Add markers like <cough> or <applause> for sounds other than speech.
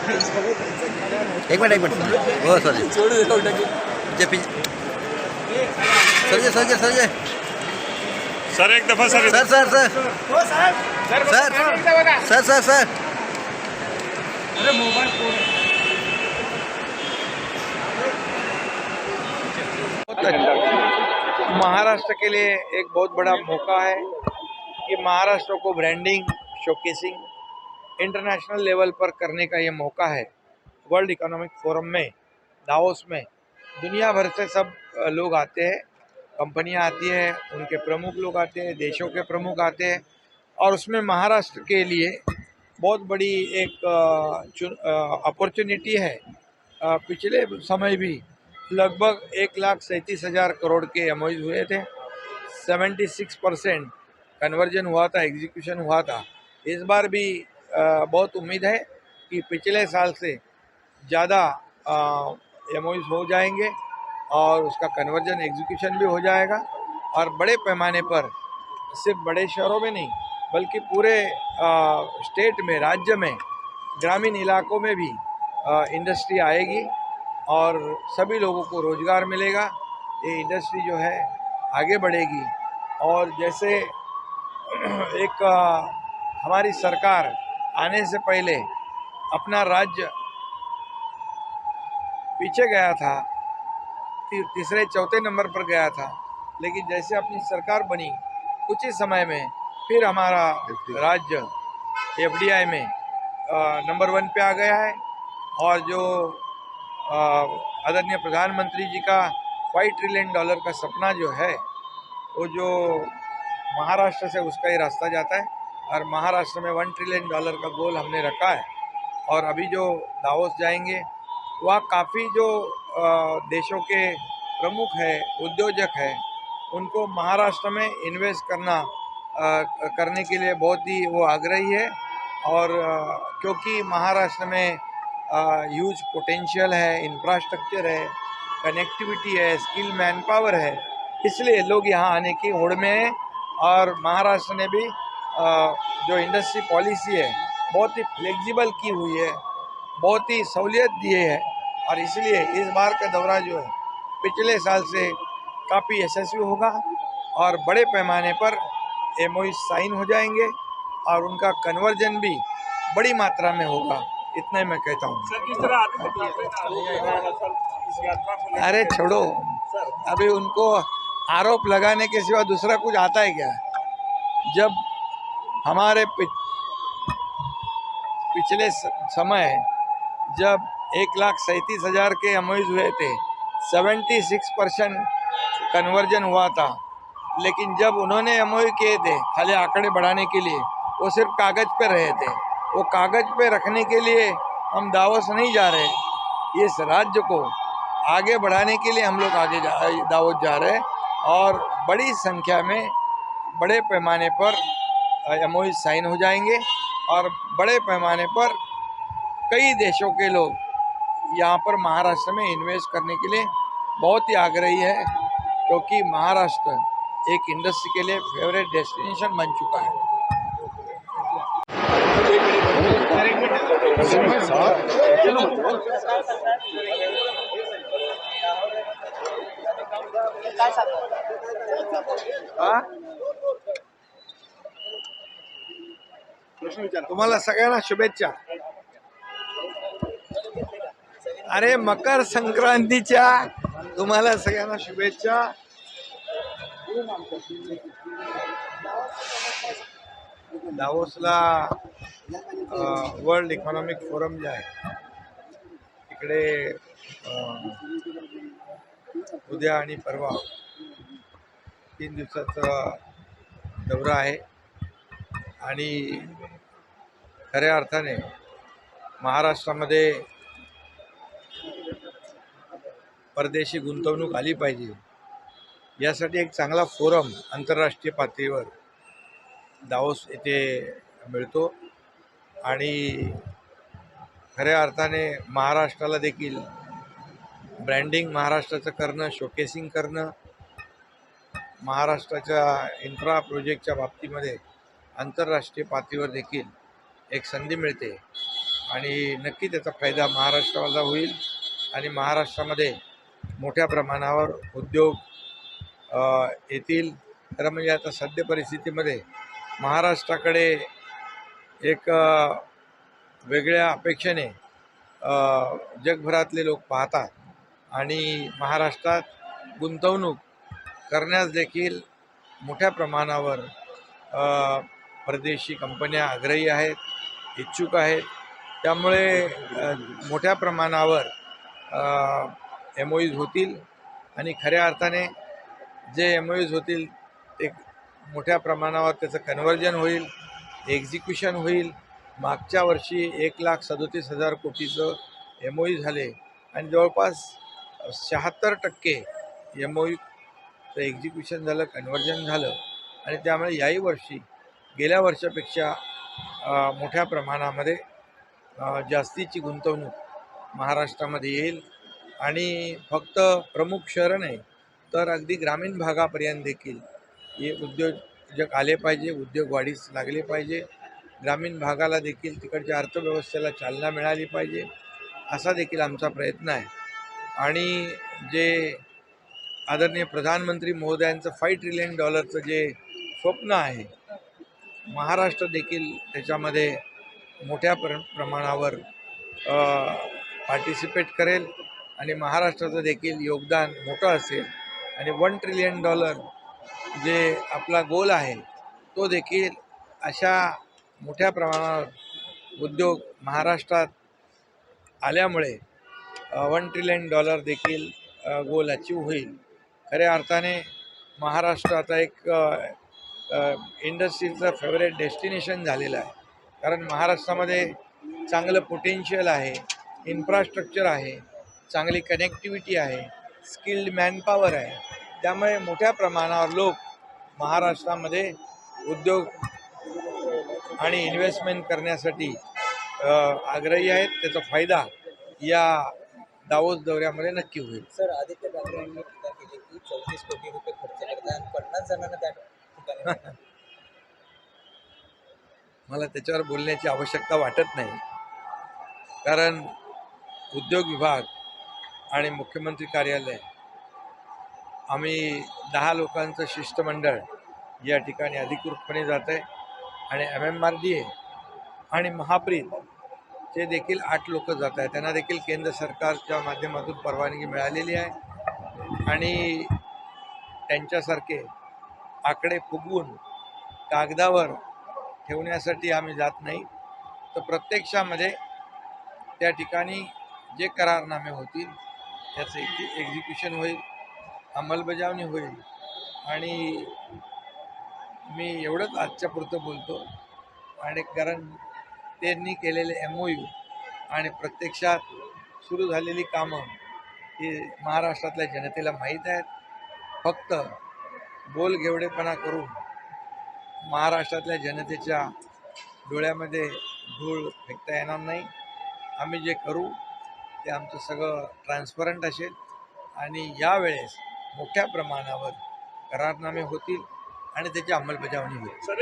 एक मिनिट एक मिनिट। हो सर जे पी सरजे सरजे सरजे सर जी। सर एक दफ़ा sir. Sir sir sir. Sir sir sir sir अरे मोबाइल महाराष्ट्र के लिए एक बहुत बड़ा मौका है कि महाराष्ट्र को ब्रांडिंग शोकेसिंग इंटरनेशनल लेवल पर करने का ये मौका है। वर्ल्ड इकोनॉमिक फोरम में दाओस में, दुनिया भर से सब लोग आते हैं, कंपनियाँ आती हैं, उनके प्रमुख लोग आते हैं, देशों के प्रमुख आते हैं, और उसमें महाराष्ट्र के लिए बहुत बड़ी एक अपॉर्चुनिटी है। पिछले समय भी लगभग एक लाख सैंतीस हज़ार करोड़ के एम हुए थे। सेवेंटी सिक्स परसेंट कन्वर्जन हुआ था एग्जीक्यूशन हुआ था। इस बार भी बहुत उम्मीद है कि पिछले साल से ज़्यादा एम हो जाएँगे और उसका कन्वर्जन एग्जीक्यूशन भी हो जाएगा। और बड़े पैमाने पर सिर्फ़ बड़े शहरों में नहीं बल्कि पूरे अ, स्टेट में राज्य में ग्रामीण इलाकों में भी अ, इंडस्ट्री आएगी और सभी लोगों को रोज़गार मिलेगा। ये इंडस्ट्री जो है आगे बढ़ेगी। और जैसे <clears throat> एक अ, हमारी सरकार आने से पहले अपना राज्य पीछे गया था तीसरे चौथे नंबर पर गया था। लेकिन जैसे अपनी सरकार बनी कुछ ही समय में फिर हमारा राज्य एफडीआई में नंबर वन पे आ गया है। और जो आदरणीय प्रधानमंत्री जी का फाइव ट्रिलियन डॉलर का सपना जो है वो जो महाराष्ट्र से उसका ही रास्ता जाता है। और महाराष्ट्र में वन ट्रिलियन डॉलर का गोल हमने रखा है। और अभी जो दावोस जाएँगे, वहाँ काफ़ी जो देशों के प्रमुख है, उद्योजक है, उनको महाराष्ट्र में इन्वेस्ट करना करने के लिए बहुत ही वो आग्रही है। और क्योंकि महाराष्ट्र में ह्यूज पोटेंशियल है इंफ्रास्ट्रक्चर है कनेक्टिविटी है स्किल मैन पावर है, इसलिए लोग यहाँ आने की होड़ में हैं। और महाराष्ट्र ने भी जो इंडस्ट्री पॉलिसी है बहुत ही फ्लेक्सिबल की हुई है बहुत ही सहूलियत दिए है और इसलिए इस बार का दौरा जो है पिछले साल से काफ़ी यशस्वी होगा और बड़े पैमाने पर एम साइन हो जाएँगे और उनका कन्वर्जन भी बड़ी मात्रा में होगा इतना ही मैं कहता हूँ। अरे छोड़ो अभी उनको आरोप लगाने के सिवा दूसरा कुछ आता है क्या? जब हमारे पिछ, पिछले समय जब एक लाख सैंतीस हज़ार के एमओज हुए थे सेवेंटी सिक्स परसेंट कन्वर्जन हुआ था। लेकिन जब उन्होंने एम किए थे खाली आंकड़े बढ़ाने के लिए वो सिर्फ़ कागज़ पे रहे थे। वो कागज़ पे रखने के लिए हम दावस नहीं जा रहे। इस राज्य को आगे बढ़ाने के लिए हम लोग आगे जा दावत जा रहे और बड़ी संख्या में बड़े पैमाने पर एमओई साइन हो जाएँगे और बड़े पैमाने पर कई देशों के लोग यहाँ पर महाराष्ट्र में इन्वेस्ट करने के लिए बहुत ही आग्रही है, क्योंकि महाराष्ट्र एक इंडस्ट्री के लिए फेवरेट डेस्टिनेशन बन चुका है हा? तुम्हाला सगळ्यांना शुभेच्छा. अरे मकर संक्रांतीच्या तुम्हाला सगळ्यांना शुभेच्छा. दावोसला वर्ल्ड इकॉनॉमिक फोरम जे आहे तिकडे उद्या आणि परवा तीन दिवसाचा दौरा आहे. आणि खऱ्या अर्थाने महाराष्ट्रामध्ये परदेशी गुंतवणूक आली पाहिजे. यासाठी एक चांगला फोरम आंतरराष्ट्रीय पातळीवर दावोस येथे मिळतो आणि खऱ्या अर्थाने महाराष्ट्राला देखील ब्रँडिंग महाराष्ट्राचं करणं शोकेसिंग करणं महाराष्ट्राच्या इन्फ्रा प्रोजेक्टच्या बाबतीमध्ये आंतरराष्ट्रीय पातळीवर देखील एक संधी मिळते. आणि नक्की त्याचा फायदा महाराष्ट्राला होईल. आणि महाराष्ट्रामध्ये मोठ्या प्रमाणावर उद्योग येतील. खरं म्हणजे आता सद्य परिस्थितीमध्ये महाराष्ट्राकडे एक वेगळ्या अपेक्षेने जगभरातले लोक पाहतात. आणि महाराष्ट्रात गुंतवणूक करण्यास देखील मोठ्या प्रमाणावर परदेशी कंपन्या आग्रही आहेत. इच्छुक आहेत. त्यामुळे मोठ्या प्रमाणावर एम ओईज होतील आणि खऱ्या अर्थाने जे एम ओईज होतील ते मोठ्या प्रमाणावर त्याचं कन्व्हर्जन होईल एक्झिक्युशन होईल. मागच्या वर्षी एक लाख सदोतीस हजार कोटीचं एम ओई झाले आणि जवळपास शहात्तर टक्के एम ओईचं एक्झिक्युशन झालं कन्व्हर्जन झालं. आणि त्यामुळे याही वर्षी गेल्या वर्षापेक्षा मोठ्या प्रमाणामध्ये जास्तीची गुंतवणूक महाराष्ट्रामध्ये येईल. आणि फक्त प्रमुख शहरं नाही तर अगदी ग्रामीण भागापर्यंत देखील हे उद्योजक आले पाहिजे उद्योग वाढीस लागले पाहिजे. ग्रामीण भागाला देखील तिकडच्या अर्थव्यवस्थेला चालना मिळाली पाहिजे असा देखील आमचा प्रयत्न आहे. आणि जे आदरणीय प्रधानमंत्री महोदयांचं फाईव्ह ट्रिलियन डॉलरचं जे स्वप्न आहे महाराष्ट्र देखील त्याच्यामध्ये मोठ्या प्र प्रमाणावर पार्टिसिपेट करेल आणि महाराष्ट्राचं देखील योगदान मोठं असेल. आणि वन ट्रिलियन डॉलर जे आपला गोल आहे तो देखील अशा मोठ्या प्रमाणावर उद्योग महाराष्ट्रात आल्यामुळे वन ट्रिलियन डॉलर देखील गोल अचीव होईल. खऱ्या अर्थाने महाराष्ट्र आता एक इंडस्ट्रीचं फेवरेट डेस्टिनेशन झालेलं आहे. कारण महाराष्ट्रामध्ये चांगलं पोटेन्शियल आहे इन्फ्रास्ट्रक्चर आहे चांगली कनेक्टिव्हिटी आहे स्किल्ड मॅनपॉवर आहे. त्यामुळे मोठ्या प्रमाणावर लोक महाराष्ट्रामध्ये उद्योग आणि इन्व्हेस्टमेंट करण्यासाठी आग्रही आहेत. त्याचा फायदा या दावोस दौऱ्यामध्ये नक्की होईल. सर आदित्य ठाकरे यांनी टीका केली की चौतीस कोटी रुपये खर्च करतात पन्नास जणांना त्या मला त्याच्यावर बोलण्याची आवश्यकता वाटत नाही. कारण उद्योग विभाग आणि मुख्यमंत्री कार्यालय आम्ही दहा लोकांचं शिष्टमंडळ या ठिकाणी अधिकृतपणे जात आहे आणि M M R D A आणि महाप्रीत चे देखील आठ लोक जात आहेत त्यांना देखील केंद्र सरकारच्या माध्यमातून परवानगी मिळालेली आहे. आणि त्यांच्यासारखे आकडे फुगवून कागदावर ठेवण्यासाठी आम्ही जात नाही. तर प्रत्यक्षामध्ये त्या ठिकाणी जे करारनामे होतील त्याचं एक्झिक्युशन होईल अंमलबजावणी होईल. आणि मी एवढंच आजच्या पुरतं बोलतो. आणि कारण त्यांनी केलेले एम ओ यू आणि प्रत्यक्षात सुरू झालेली कामं ही महाराष्ट्रातल्या जनतेला माहीत आहेत. फक्त बोलघेवडेपणा करून महाराष्ट्रातल्या जनतेच्या डोळ्यामध्ये धूळ फेकता येणार नाही. आम्ही जे करू ते आमचं सगळं ट्रान्सपरंट असेल. आणि यावेळेस मोठ्या प्रमाणावर करारनामे होतील आणि त्याची अंमलबजावणी होईल. सर